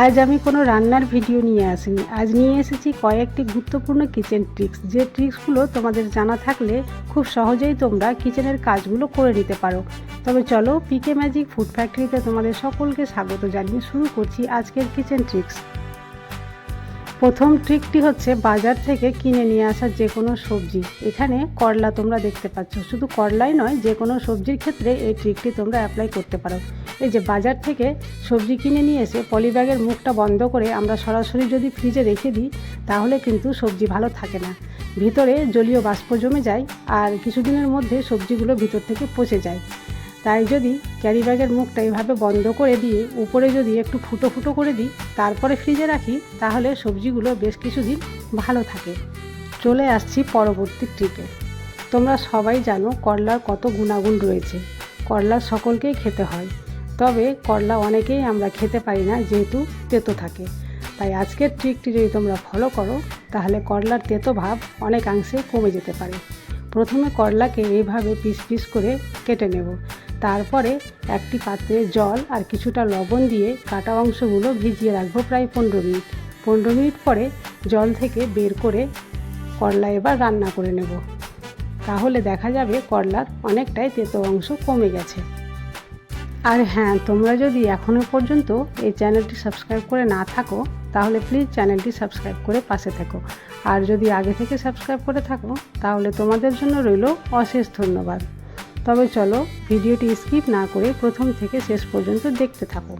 আজ আমি কোনো রান্নার ভিডিও নিয়ে আসিনি। আজ নিয়ে এসেছি কয়েকটি গুরুত্বপূর্ণ কিচেন ট্রিক্স যে ট্রিক্সগুলো তোমাদের জানা থাকলে খুব সহজেই তোমরা কিচেনের কাজগুলো করে নিতে পারো। তবে চলো পিকে ম্যাজিক ফুড ফ্যাক্টরিতে তোমাদের সকলকে স্বাগত জানিয়ে শুরু করছি আজকের কিচেন ট্রিক্স প্রথম ট্রিকটি হচ্ছে বাজার থেকে কিনে নিয়ে আসা যে কোনো সবজি। এখানে করলা তোমরা দেখতে পাচ্ছ। শুধু করলাই নয় যে কোনো সবজির ক্ষেত্রে এই ট্রিকটি তোমরা অ্যাপ্লাই করতে পারো। এই যে বাজার থেকে সবজি কিনে নিয়ে এসে পলিব্যাগের মুখটা বন্ধ করে আমরা সরাসরি যদি ফ্রিজে রেখে দিই, তাহলে কিন্তু সবজি ভালো থাকে না। ভিতরে জলীয় বাষ্প জমে যায় আর কিছুদিনের মধ্যে সবজিগুলো ভিতর থেকে পচে যায়। তাই যদি ক্যারি ব্যাগের মুখটা এইভাবে বন্ধ করে দিয়ে উপরে যদি একটু ফুটো ফুটো করে দিই, তারপরে ফ্রিজে রাখি, তাহলে সবজিগুলো বেশ কিছুদিন ভালো থাকে। চলে আসছি পরবর্তী ট্রিপে তোমরা সবাই জানো করলার কত গুণাগুণ রয়েছে। করলা সকলকেই খেতে হয়। তবে করলা অনেকেই আমরা খেতে পারি না, যেহেতু তেতো থাকে। তাই আজকের ট্রিকটি যদি তোমরা ফলো করো, তাহলে করলার তেতো ভাব অনেকাংশে কমে যেতে পারে। প্রথমে করলাকে এইভাবে পিস পিস করে কেটে নেব। তারপরে একটি পাত্রে জল আর কিছুটা লবণ দিয়ে কাটা অংশগুলো ভিজিয়ে রাখব প্রায় পনেরো মিনিট। পনেরো মিনিট পরে জল থেকে বের করে করলা এবার রান্না করে নেব। তাহলে দেখা যাবে করলার অনেকটাই তেতো অংশ কমে গেছে। আর হ্যাঁ তোমরা যদি এখনও পর্যন্ত এই চ্যানেলটি সাবস্ক্রাইব করে না থাকো, তাহলে প্লিজ চ্যানেলটি সাবস্ক্রাইব করে পাশে থেকো। আর যদি আগে থেকে সাবস্ক্রাইব করে থাকো, তাহলে তোমাদের জন্য রইল অশেষ ধন্যবাদ। তবে চলো, ভিডিওটি স্কিপ না করে প্রথম থেকে শেষ পর্যন্ত দেখতে থাকো।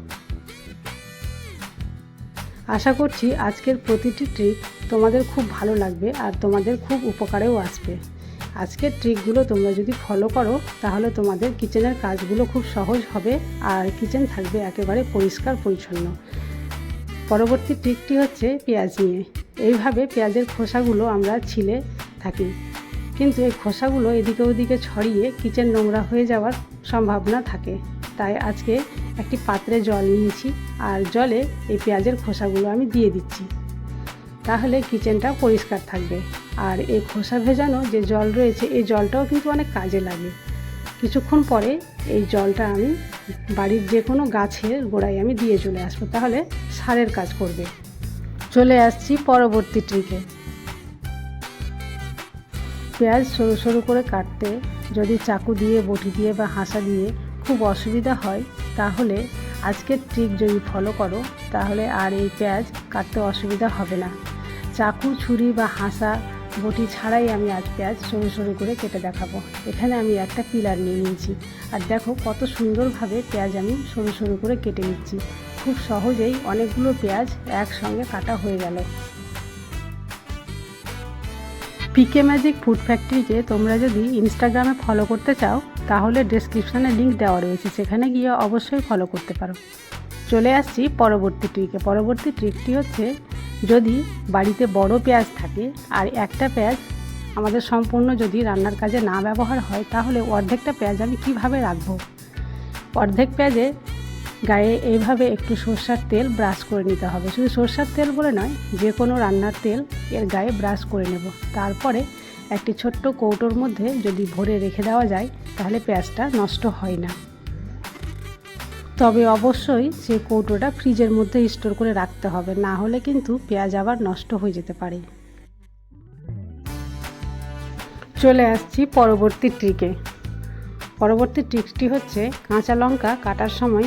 আশা করছি আজকের প্রতিটি ট্রিক তোমাদের খুব ভালো লাগবে আর তোমাদের খুব উপকারেও আসবে। আজকের ট্রিকগুলো তোমরা যদি ফলো করো, তাহলে তোমাদের কিচেনের কাজগুলো খুব সহজ হবে আর কিচেন থাকবে একেবারে পরিষ্কার পরিচ্ছন্ন। পরবর্তী ট্রিকটি হচ্ছে পেঁয়াজ নিয়ে। এইভাবে পেঁয়াজের খোসাগুলো আমরা ছিলে থাকি। কিন্তু এই খোসাগুলো এদিকে ওদিকে ছড়িয়ে কিচেন নোংরা হয়ে যাওয়ার সম্ভাবনা থাকে। তাই আজকে একটি পাত্রে জল নিয়েছি আর জলে এই পেঁয়াজের খোসাগুলো আমি দিয়ে দিচ্ছি। তাহলে কিচেনটা পরিষ্কার থাকবে। আর এই খোসা ভেজানো যে জল রয়েছে, এই জলটাও কিন্তু অনেক কাজে লাগে। কিছুক্ষণ পরে এই জলটা আমি বাড়ির যে কোনো গাছের গোড়ায় আমি দিয়ে চলে আসব, তাহলে সারের কাজ করবে। চলে আসছি পরবর্তী ট্রিকে পেঁয়াজ সরু সরু করে কাটতে যদি চাকু দিয়ে, বটি দিয়ে বা হাসা দিয়ে খুব অসুবিধা হয়, তাহলে আজকের ট্রিক যদি ফলো করো, তাহলে আর এই পেঁয়াজ কাটতে অসুবিধা হবে না। চাকু, ছুরি বা হাসা বটি ছাড়াই আমি আজ পেঁয়াজ সরু সরু করে কেটে দেখাবো। এখানে আমি একটা পিলার নিয়ে নিয়েছি। আর দেখো কত সুন্দরভাবে পেঁয়াজ আমি সরু সরু করে কেটে নিচ্ছি। খুব সহজেই অনেকগুলো পেঁয়াজ একসঙ্গে কাটা হয়ে গেল। পিকে ম্যাজিক ফুড ফ্যাক্টরিকে তোমরা যদি ইনস্টাগ্রামে ফলো করতে চাও, তাহলে ডেসক্রিপশানে লিঙ্ক দেওয়া রয়েছে। সেখানে গিয়ে অবশ্যই ফলো করতে পারো। চলে আসছি পরবর্তী ট্রিকে। পরবর্তী ট্রিকটি হচ্ছে যদি বাড়িতে বড় পেঁয়াজ থাকে আর একটা পেঁয়াজ আমাদের সম্পূর্ণ যদি রান্নার কাজে না ব্যবহার হয়, তাহলে অর্ধেকটা পেঁয়াজ আমি কীভাবে রাখব? অর্ধেক পেঁয়াজে গায়ে এইভাবে একটু সর্ষার তেল ব্রাশ করে নিতে হবে। শুধু সর্ষার তেল বলে নয়, যে কোনো রান্নার তেল এর গায়ে ব্রাশ করে নেব। তারপরে একটি ছোট্ট কৌটোর মধ্যে যদি ভরে রেখে দেওয়া যায়, তাহলে পেঁয়াজটা নষ্ট হয় না। তবে অবশ্যই সেই কৌটোটা ফ্রিজের মধ্যে স্টোর করে রাখতে হবে, না হলে কিন্তু পেঁয়াজ আবার নষ্ট হয়ে যেতে পারে। চলে আসছি পরবর্তী ট্রিকে পরবর্তী ট্রিকটি হচ্ছে কাঁচা লঙ্কা কাটার সময়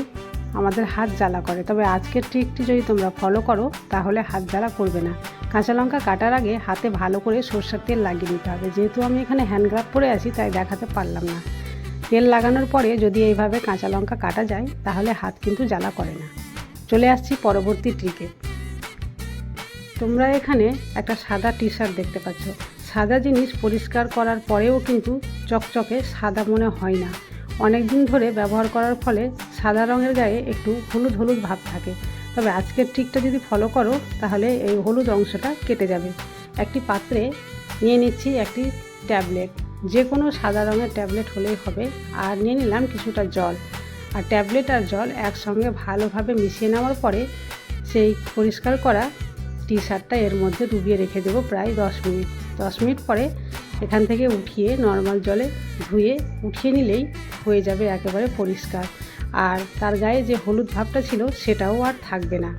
আমাদের হাত জ্বালা করে। তবে আজকের ট্রিকটি যদি তোমরা ফলো করো, তাহলে হাত জ্বালা করবে না। কাঁচা লঙ্কা কাটার আগে হাতে ভালো করে সর্ষের তেল লাগিয়ে নিতে হবে। যেহেতু আমি এখানে হ্যান্ড গ্রাফ পরে আছি, তাই দেখাতে পারলাম না। তেল লাগানোর পরে যদি এইভাবে কাঁচা লঙ্কা কাটা যায়, তাহলে হাত কিন্তু জ্বালা করে না। চলে আসছি পরবর্তী ট্রিকে তোমরা এখানে একটা সাদা টি শার্ট দেখতে পাচ্ছ। সাদা জিনিস পরিষ্কার করার পরেও কিন্তু চকচকে সাদা মনে হয় না। অনেক দিন ধরে ব্যবহার করার ফলে সাদা রঙের গায়ে একটু হলুদ হলুদ ভাব থাকে। তবে আজকের ট্রিকটা যদি ফলো করো, তাহলে এই হলুদ অংশটা কেটে যাবে। একটি পাত্রে নিয়ে নিচ্ছি একটি ট্যাবলেট যে কোনো সাদা রঙের ট্যাবলেট হলেই হবে। আর নিয়ে নিলাম কিছুটা জল। আর ট্যাবলেট আর জল একসঙ্গে ভালোভাবে মিশিয়ে নেওয়ার পরে সেই পরিষ্কার করা টি শার্টটা এর মধ্যে ডুবিয়ে রেখে দেবো প্রায় দশ মিনিট। দশ মিনিট পরে এখান থেকে উঠিয়ে নর্মাল জলে ধুয়ে উঠিয়ে নিলেই হয়ে যাবে একেবারে পরিষ্কার। আর তার গায়ে যে হলুদ ভাবটা ছিল সেটাও আর থাকবে না।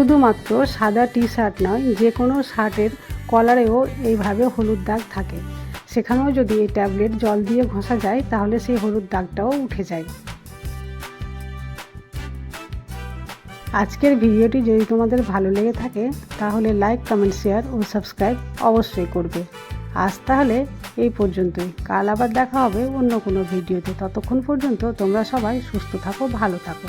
শুধুমাত্র সাদা টি শার্ট নয় যে কোনো শার্টের কলারেও এইভাবে হলুদ দাগ থাকে। সেখানেও যদি এই ট্যাবলেট জল দিয়ে ঘষা যায়, তাহলে সেই হলুদ দাগটাও উঠে যায়। আজকের ভিডিওটি যদি তোমাদের ভালো লেগে থাকে, তাহলে লাইক, কমেন্ট, শেয়ার ও সাবস্ক্রাইব অবশ্যই করবে। আজ তাহলে এই পর্যন্তই। কাল আবার দেখা হবে অন্য কোনো ভিডিওতে। ততক্ষণ পর্যন্ত তোমরা সবাই সুস্থ থাকো, ভালো থাকো।